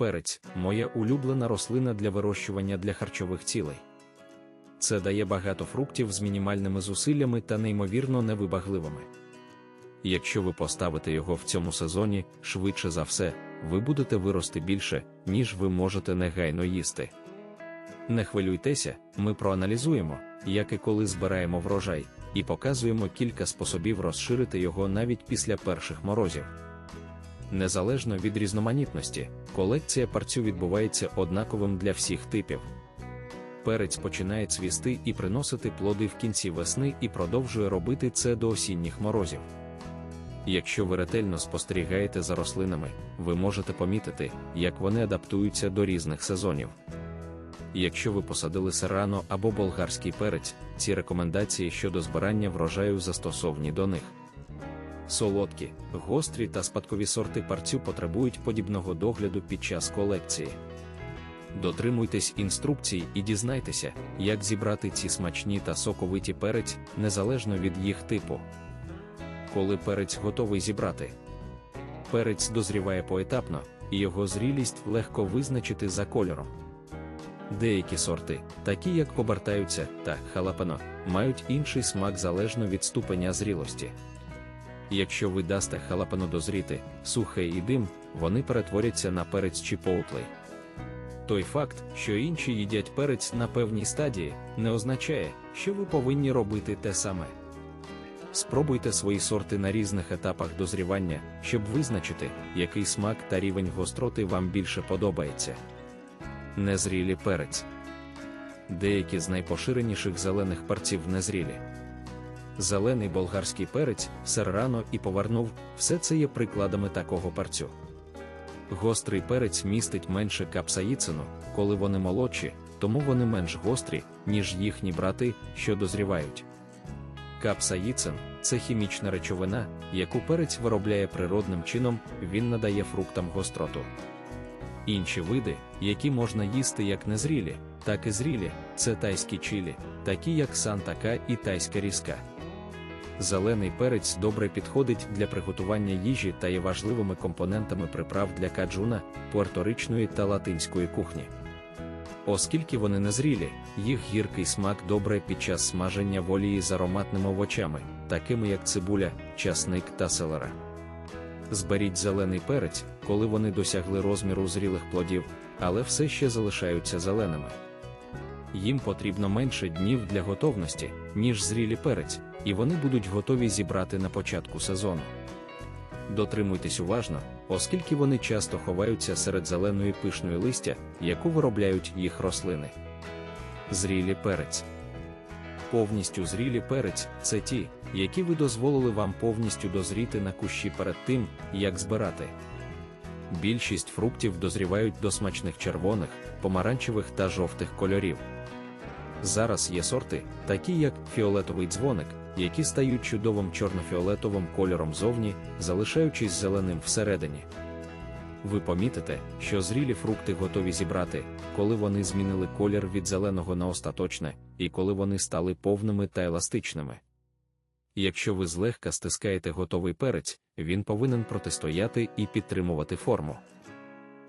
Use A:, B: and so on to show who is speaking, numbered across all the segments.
A: Перець моя улюблена рослина для вирощування для харчових цілей. Це дає багато фруктів з мінімальними зусиллями та неймовірно невибагливими. Якщо ви поставите його в цьому сезоні, швидше за все, ви будете вирости більше, ніж ви можете негайно їсти. Не хвилюйтеся, ми проаналізуємо, як і коли збираємо врожай, і показуємо кілька способів розширити його навіть після перших морозів. Незалежно від різноманітності, колекція парцю відбувається однаковим для всіх типів. Перець починає цвісти і приносити плоди в кінці весни і продовжує робити це до осінніх морозів. Якщо ви ретельно спостерігаєте за рослинами, ви можете помітити, як вони адаптуються до різних сезонів. Якщо ви посадили серрано або болгарський перець, ці рекомендації щодо збирання врожаю застосовні до них. Солодкі, гострі та спадкові сорти парцю потребують подібного догляду під час колекції. Дотримуйтесь інструкцій і дізнайтеся, як зібрати ці смачні та соковиті перець незалежно від їх типу. Коли перець готовий зібрати, перець дозріває поетапно, і його зрілість легко визначити за кольором. Деякі сорти, такі як обертаються та халапено, мають інший смак залежно від ступеня зрілості. Якщо ви дасте халапено дозріти, сухе і дим, вони перетворяться на перець чіпоутлей. Той факт, що інші їдять перець на певній стадії, не означає, що ви повинні робити те саме. Спробуйте свої сорти на різних етапах дозрівання, щоб визначити, який смак та рівень гостроти вам більше подобається. Незрілі перець. Деякі з найпоширеніших зелених парців незрілі. Зелений болгарський перець, серрано і повернув, все це є прикладами такого парцю. Гострий перець містить менше капсаїцину, коли вони молодші, тому вони менш гострі, ніж їхні брати, що дозрівають. Капсаїцин це хімічна речовина, яку перець виробляє природним чином, він надає фруктам гостроту. Інші види, які можна їсти як незрілі, так і зрілі, це тайські чилі, такі як сантака і тайська різка. Зелений перець добре підходить для приготування їжі та є важливими компонентами приправ для каджуна, пуерторичної та латинської кухні. Оскільки вони незрілі, їх гіркий смак добре під час смаження в з ароматними овочами, такими як цибуля, часник та селера. Зберіть зелений перець, коли вони досягли розміру зрілих плодів, але все ще залишаються зеленими. Їм потрібно менше днів для готовності, ніж зрілі перець, і вони будуть готові зібрати на початку сезону. Дотримуйтесь уважно, оскільки вони часто ховаються серед зеленої пишної листя, яку виробляють їх рослини. Зрілі перець. Повністю зрілі перець це ті, які ви дозволили вам повністю дозріти на кущі перед тим, як збирати. Більшість фруктів дозрівають до смачних червоних, помаранчевих та жовтих кольорів. Зараз є сорти, такі як фіолетовий дзвоник, які стають чудовим чорно-фіолетовим кольором зовні, залишаючись зеленим всередині. Ви помітите, що зрілі фрукти готові зібрати, коли вони змінили колір від зеленого на остаточне, і коли вони стали повними та еластичними. Якщо ви злегка стискаєте готовий перець, він повинен протистояти і підтримувати форму.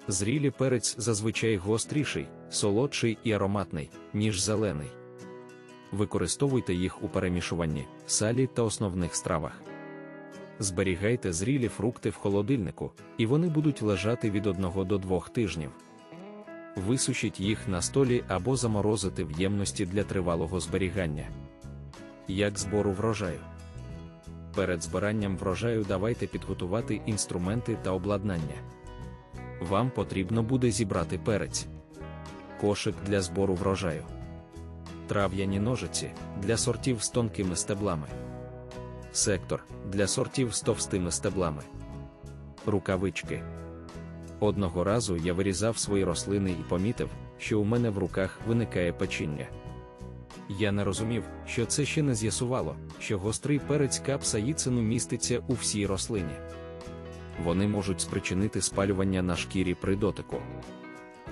A: Зрілі перець зазвичай гостріший, солодший і ароматний, ніж зелений. Використовуйте їх у перемішуванні, салі та основних стравах. Зберігайте зрілі фрукти в холодильнику, і вони будуть лежати від 1 до 2 тижнів. Висушіть їх на столі або заморозити в ємності для тривалого зберігання. Як збору врожаю. Перед збиранням врожаю давайте підготувати інструменти та обладнання. Вам потрібно буде зібрати перець, кошик для збору врожаю, трав'яні ножиці для сортів з тонкими стеблами, сектор для сортів з товстими стеблами, рукавички. Одного разу я вирізав свої рослини і помітив, що у мене в руках виникає печіння. Я не розумів, що це ще не з'ясувало, що гострий перець капсаїцину міститься у всій рослині. Вони можуть спричинити спалювання на шкірі при дотику.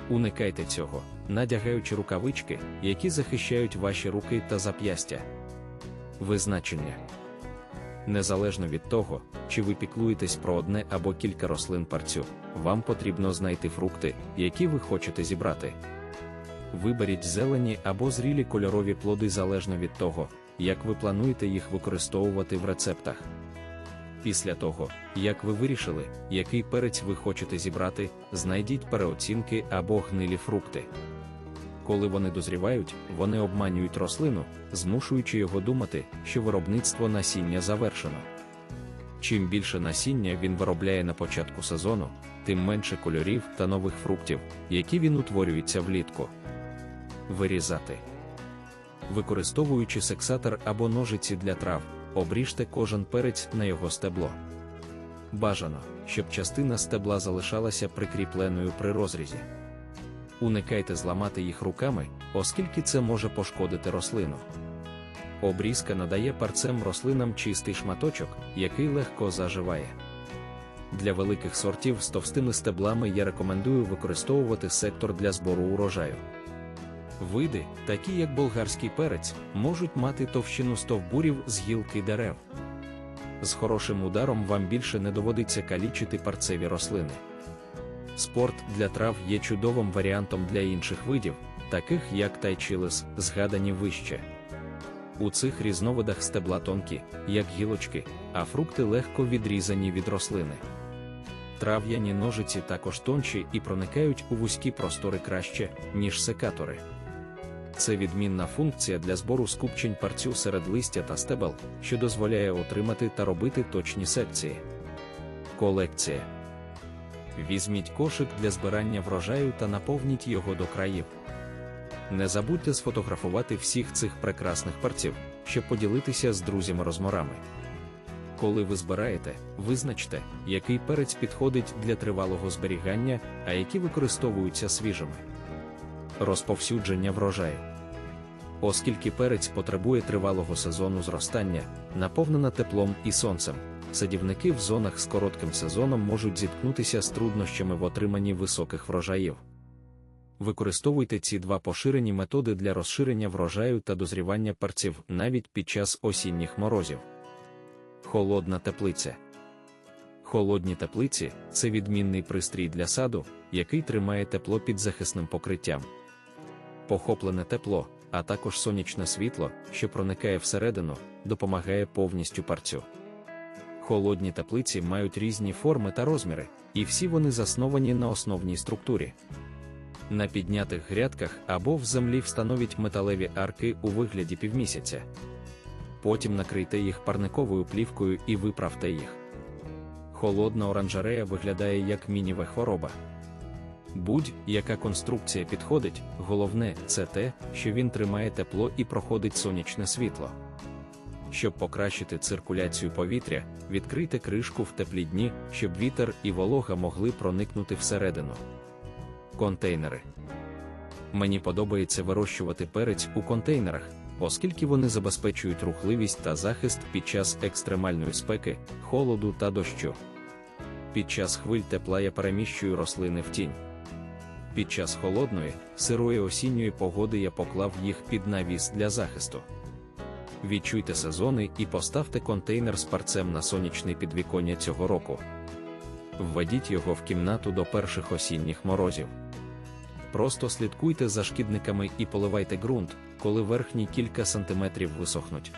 A: Уникайте цього, надягаючи рукавички, які захищають ваші руки та зап'ястя. Визначення Незалежно від того, чи ви піклуєтесь про одне або кілька рослин парцю, вам потрібно знайти фрукти, які ви хочете зібрати. Виберіть зелені або зрілі кольорові плоди залежно від того, як ви плануєте їх використовувати в рецептах. Після того, як ви вирішили, який перець ви хочете зібрати, знайдіть переоцінки або гнилі фрукти. Коли вони дозрівають, вони обманюють рослину, змушуючи його думати, що виробництво насіння завершено. Чим більше насіння він виробляє на початку сезону, тим менше кольорів та нових фруктів, які він утворюється влітку. Вирізати. Використовуючи сексатор або ножиці для трав, обріжте кожен перець на його стебло. Бажано, щоб частина стебла залишалася прикріпленою при розрізі. Уникайте зламати їх руками, оскільки це може пошкодити рослину. Обрізка надає парцем рослинам чистий шматочок, який легко заживає. Для великих сортів з товстими стеблами я рекомендую використовувати сектор для збору урожаю. Види, такі як болгарський перець, можуть мати товщину стовбурів з гілки дерев. З хорошим ударом вам більше не доводиться калічити парцеві рослини. Спорт для трав є чудовим варіантом для інших видів, таких як тайчилис, згадані вище. У цих різновидах стебла тонкі, як гілочки, а фрукти легко відрізані від рослини. Трав'яні ножиці також тонші і проникають у вузькі простори краще, ніж секатори. Це відмінна функція для збору скупчень парцю серед листя та стебел, що дозволяє отримати та робити точні секції. Колекція. Візьміть кошик для збирання врожаю та наповніть його до країв. Не забудьте сфотографувати всіх цих прекрасних парців, щоб поділитися з друзями-розморами. Коли ви збираєте, визначте, який перець підходить для тривалого зберігання, а які використовуються свіжими. Розповсюдження врожаю. Оскільки перець потребує тривалого сезону зростання, наповнена теплом і сонцем, садівники в зонах з коротким сезоном можуть зіткнутися з труднощами в отриманні високих врожаїв. Використовуйте ці два поширені методи для розширення врожаю та дозрівання перців навіть під час осінніх морозів. Холодна теплиця. Холодні теплиці це відмінний пристрій для саду, який тримає тепло під захисним покриттям. Похоплене тепло, а також сонячне світло, що проникає всередину, допомагає повністю парцю. Холодні теплиці мають різні форми та розміри, і всі вони засновані на основній структурі. На піднятих грядках або в землі встановіть металеві арки у вигляді півмісяця. Потім накрийте їх парниковою плівкою і виправте їх. Холодна оранжерея виглядає як мініве хвороба. Будь-яка конструкція підходить, головне це те, що він тримає тепло і проходить сонячне світло. Щоб покращити циркуляцію повітря, відкрийте кришку в теплі дні, щоб вітер і волога могли проникнути всередину. Контейнери. Мені подобається вирощувати перець у контейнерах, оскільки вони забезпечують рухливість та захист під час екстремальної спеки, холоду та дощу. Під час хвиль тепла я переміщую рослини в тінь. Під час холодної, сирої осінньої погоди я поклав їх під навіс для захисту. Відчуйте сезони і поставте контейнер з парцем на сонячне підвіконня цього року. Введіть його в кімнату до перших осінніх морозів. Просто слідкуйте за шкідниками і поливайте ґрунт, коли верхні кілька сантиметрів висохнуть.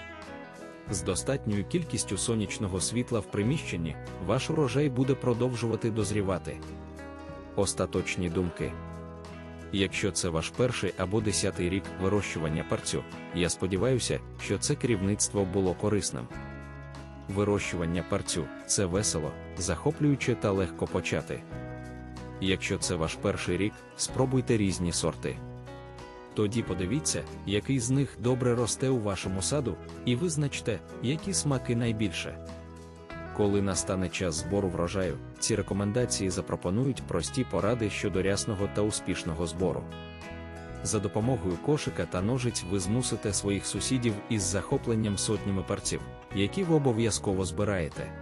A: З достатньою кількістю сонячного світла в приміщенні ваш урожай буде продовжувати дозрівати. Остаточні думки. Якщо це ваш перший або десятий рік вирощування парцю, я сподіваюся, що це керівництво було корисним. Вирощування парцю це весело, захоплююче та легко почати. Якщо це ваш перший рік, спробуйте різні сорти. Тоді подивіться, який з них добре росте у вашому саду, і визначте, які смаки найбільше. Коли настане час збору врожаю, ці рекомендації запропонують прості поради щодо рясного та успішного збору. За допомогою кошика та ножиць ви змусите своїх сусідів із захопленням сотнями парців, які ви обов'язково збираєте.